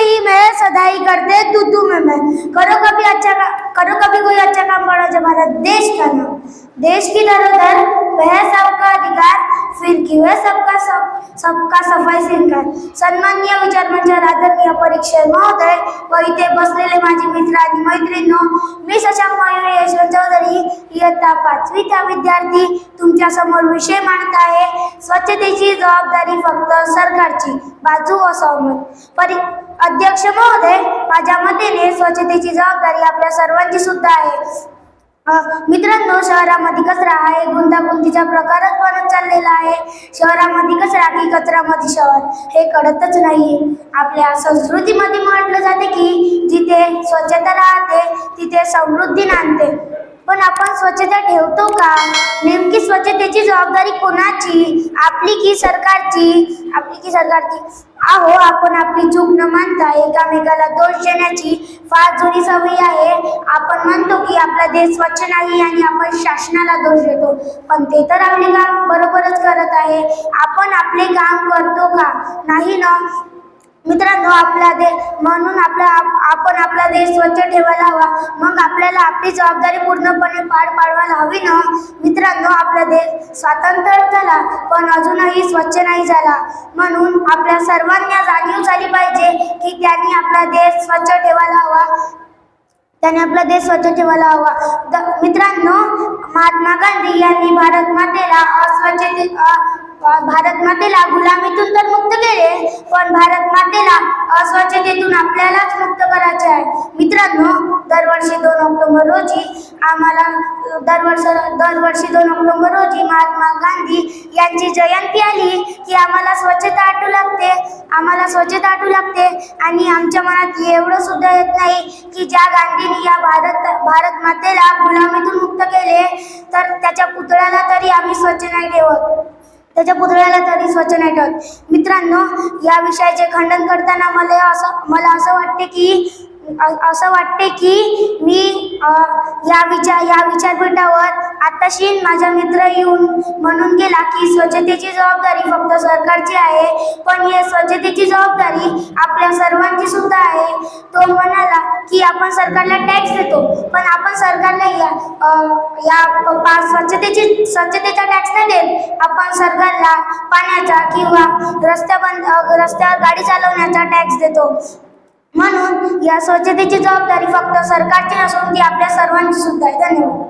ही मैं सदाई करते तू तू मैं मैं। करो कभी अच्छा करो कभी कोई अच्छा काम बड़ा जब हमारा देश का नाम देश की धरोहर वह सबका अधिकार फिर क्यों है सबका सब सबका सफाई सिरकार सन्माननीय विचार मंचावर आदरणीय परीक्षक महोदय व इथे बसलेले माझे मित्र आणि मैत्रिणी मी शशांक मयुरी यशवंत चौधरी इयत्ता पाचवीचा विद्यार्थी तुमच्यासमोर विषय मांडत आहे. स्वच्छतेची जबाबदारी फक्त सरकारची. बाजू असहमत परी अध्यक्ष महोदय माझ्या मतेने स्वच्छतेची जबाबदारी आपल्या सर्वांची सुद्धा आहे. मित्रांनो शहरामध्ये कचरा हा एक गुंतागुंतीचा प्रकारच बनत चाललेला आहे. शहरामध्ये कचरा की कचऱ्यामध्ये शहर हे कळतच नाही आपल्या संस्कृतीमध्ये म्हटलं जाते की जिथे स्वच्छता राहते तिथे समृद्धी नांदते. पण आपण स्वच्छता ठेवतो का? नेमकी स्वच्छतेची जबाबदारी कोणाची? आपली की सरकारची? आपली की सरकारची? आहो आपण आपली चूक न मानता एकामेकाला दोष देण्याची फार जुनी सवय आहे. आपण म्हणतो की आपला देश स्वच्छ नाही आणि आपण शासनाला दोष देतो. पण ते तर आपले काम बरोबरच करत आहे. आपण आपले काम करतो का? नाही ना. मित्रांनो आपला देश म्हणून आपला आपण आपला देश स्वच्छ ठेवायला हवा. मग आपल्याला आपली जबाबदारी पूर्णपणे पार पाडवायला हवी ना? मित्रांनो आपला देश स्वातंत्र्य झाला पण अजूनही स्वच्छ नाही झाला. म्हणून आपल्या सर्वांना जाणीव झाली पाहिजे की त्यांनी आपला देश स्वच्छ ठेवायला हवा. त्याने आपला देश स्वच्छ ठेवायला हवा. मित्रांनो महात्मा गांधी यांनी भारत मातेला अस्वच्छते भारत मातेला गुलामीतून तर मुक्त केले पण भारत मातेला अस्वच्छतेतून आपल्यालाच मुक्त करायचे आहे. मित्रांनो दरवर्षी दोन ऑक्टोबर रोजी आम्हाला दरवर्ष दरवर्षी दोन ऑक्टोबर रोजी महात्मा गांधी यांची जयंती आली की आम्हाला स्वच्छता आटू लागते आम्हाला स्वच्छता आटू लागते. आणि आमच्या मनात एवढं सुद्धा येत नाही की ज्या गांधींनी या भारत भारत मातेला गुलामीतून मुक्त केले तर त्याच्या पुतळ्याला तरी आम्ही स्वच्छ नाही ठेवत. त्याच्या पुतळ्याला तरी स्वच्छ नाही ठेवत. मित्रांनो या विषयाचे खंडन करताना मला असं मला असं वाटते की असं वाटते की मी या विचार या विचारपीठावर आताशी माझा मित्र येऊन म्हणून गेला की स्वच्छतेची जबाबदारी फक्त सरकारची आहे. पण या स्वच्छतेची जबाबदारी आपल्या सर्वांची सुद्धा आहे. तो म्हणाला की आपण सरकारला टॅक्स देतो. पण आपण सरकारला या या पा- स्वच्छतेची स्वच्छतेचा टॅक्स नाही देत. आपण सरकारला पाण्याचा किंवा रस्त्या बंद रस्त्यावर गाडी चालवण्याचा टॅक्स देतो. म्हणून या स्वच्छतेची जबाबदारी फक्त सरकारची नसून ती आपल्या सर्वांची सुद्धा आहे. धन्यवाद.